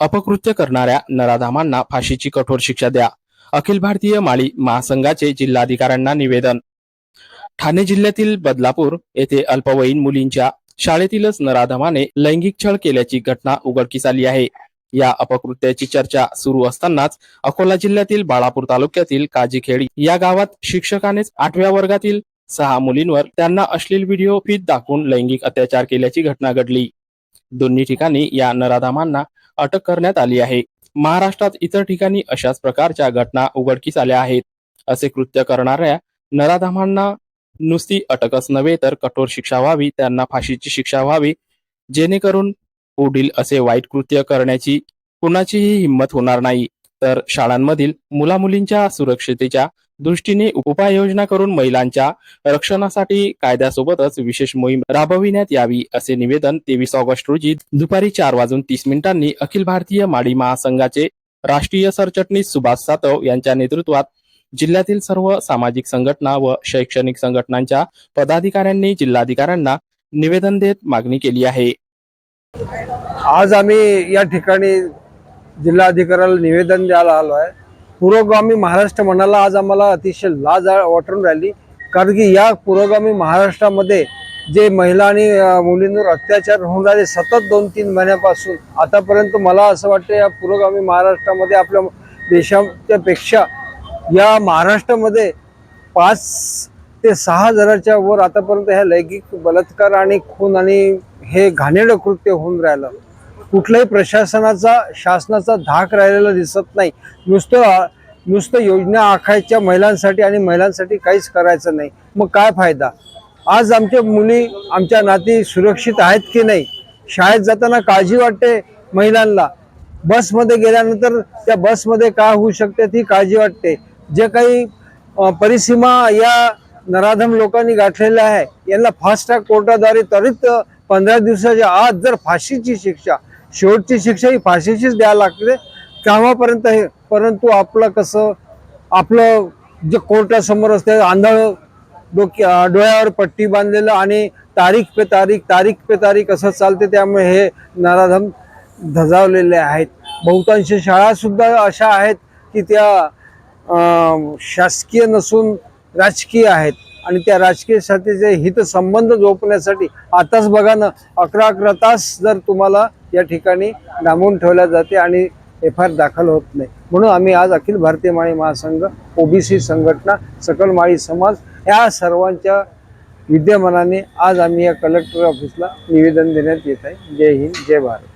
अपकृत्य करणाऱ्या नराधामांना फाशीची कठोर शिक्षा द्या. अखिल भारतीय माळी महासंघाचे जिल्हाधिकाऱ्यांना निवेदन. ठाणे जिल्ह्यातील बदलापूर येथे अल्पवयीन मुलींच्या शाळेतीलच नराधमाने लैंगिक छळ केल्याची घटना उघडकीस आली आहे. या अपकृत्याची चर्चा सुरू असतानाच अकोला जिल्ह्यातील बाळापूर तालुक्यातील काजीखेडी या गावात शिक्षकानेच आठव्या वर्गातील सहा मुलींवर त्यांना अश्लील व्हिडिओ फीत दाखवून लैंगिक अत्याचार केल्याची घटना घडली. दोन्ही ठिकाणी या नराधामांना अटक करण्यात आली आहे. महाराष्ट्रात इतर ठिकाणी अशाच प्रकारच्या घटना उघडकीस आल्या आहेत. असे कृत्य करणाऱ्या नराधमांना नुसती अटकच नव्हे तर कठोर शिक्षा व्हावी त्यांना फाशीची शिक्षा व्हावी जेणेकरून पुढील असे वाईट कृत्य करण्याची कुणाचीही हिंमत होणार नाही. तर शाळांमधील मुलामुलींच्या सुरक्षतेच्या दृष्टीने उपाययोजना करून महिलांच्या रक्षणासाठी कायद्यासोबतच विशेष मोहीम राबविण्यात यावी असे निवेदन तेवीस ऑगस्ट रोजी दुपारी चार वाजून तीस मिनिटांनी अखिल भारतीय माडी महासंघाचे राष्ट्रीय सरचटणीस सुभाष सातव यांच्या नेतृत्वात जिल्ह्यातील सर्व सामाजिक संघटना व शैक्षणिक संघटनांच्या पदाधिकाऱ्यांनी जिल्हाधिकाऱ्यांना निवेदन देत मागणी केली आहे. आज आम्ही या ठिकाणी जिल्हाधिकाऱ्याला निवेदन द्यायला आलो आहे. पुरोगामी महाराष्ट्र म्हणाला आज आम्हाला अतिशय लाज वाटून राहिली. कारण की या पुरोगामी महाराष्ट्रामध्ये जे महिला आणि मुलींवर अत्याचार होऊन राहिले सतत दोन तीन महिन्यापासून आतापर्यंत मला असं वाटतं या पुरोगामी महाराष्ट्रामध्ये आपल्या देशाच्या पेक्षा या महाराष्ट्रामध्ये पाच ते सहा हजाराच्या वर आतापर्यंत ह्या लैंगिक बलात्कार आणि खून आणि हे घाणेरडं कृत्य होऊन राहिलं. कुठल्याही प्रशासनाचा शासनाचा धाक राहिलेला दिसत नाही. नुसतं नुसतं योजना आखायच्या महिलांसाठी आणि महिलांसाठी काहीच करायचं नाही. मग काय फायदा? आज आमच्या मुली आमच्या नाती सुरक्षित आहेत की नाही? शाळेत जाताना काळजी वाटते महिलांना. बसमध्ये गेल्यानंतर त्या बसमध्ये काय होऊ शकते ती काळजी वाटते. जे काही परिसीमा या नराधम लोकांनी गाठलेल्या आहे यांना फास्ट ट्रॅक कोर्टाद्वारे त्वरित पंधरा दिवसाच्या आत जर फाशीची शिक्षा शेवटची शिक्षा ही फाशीचीच द्यायला लागते. केव्हापर्यंत हे परंतु आपलं कसं आपलं जे कोर्टासमोर असते आंधळ डोक्या डोळ्यावर पट्टी बांधलेलं आणि तारीख पे तारीख तारीख पे तारीख असं चालते त्यामुळे हे नराधम धजावलेले आहेत. बहुतांश शाळासुद्धा अशा आहेत की त्या शासकीय नसून राजकीय आहेत. आणि त्या राजकीयसाठीचे हितसंबंध जोपण्यासाठी आताच बघा ना अकरा अकरा तास जर तुम्हाला या ठिकाणी डांबून ठेवल्या जाते आणि एफ आय आर दाखल होत नाही. म्हणून आम्ही आज अखिल भारतीय माळी महासंघ ओबीसी संघटना सकल माळी समाज या सर्वांच्या विद्यमानाने आज आम्ही या कलेक्टर ऑफिसला निवेदन देण्यात येत आहे. जय हिंद जय भारत.